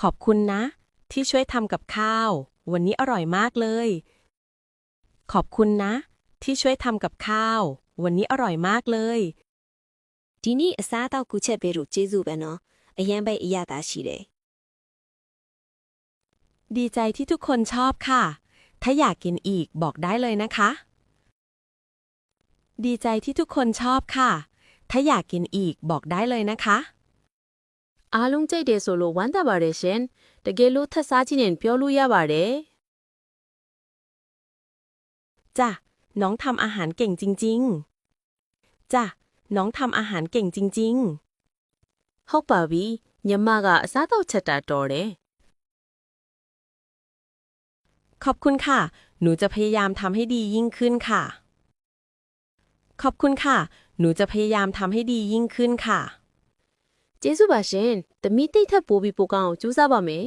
ขอบคุณนะ ที่ช่วยทำกับข้าว วันนี้อร่อยมากเลย ขอบคุณนะ ที่ช่วยทำกับข้าว วันนี้อร่อยมากเลย ဒီနေ့အစားအသောက်ကူချက်ပေးလို့ကျေးဇူးပဲနော်အရန်ပဲအရသာရှိတယ် ดีใจที่ทุกคนชอบค่ะ ถ้าอยากกินอีกบอกได้เลยนะคะ ดีใจที่ทุกคนชอบค่ะ ถ้าอยากกินอีกบอกได้เลยนะคะ အားလုံးကြိုက်တယ်ဆိုလို့ဝမ်းသာပါတယ်ရှင်တကယ်လို့ထပ်စားကြည့်ရင်ပြောလို့ရပါတယ် จ้ะ น้องทำอาหารเก่งจริง ๆ จ้ะ น้องทำอาหารเก่งจริง ဟုတ်ပါပြီညီမကအစားတော့ချက်တာတော်တယ် ๆ ขอบคุณค่ะ หนูจะพยายามทำให้ดียิ่งขึ้นค่ะ ขอบคุณค่ะ หนูจะพยายามทำให้ดียิ่งขึ้นค่ะ ကျေးဇူးပါရှင်သမီးတိတ်ထပ်ပိုးပြီးပိုကောင်းအောင်ကြိုးစားပါမယ်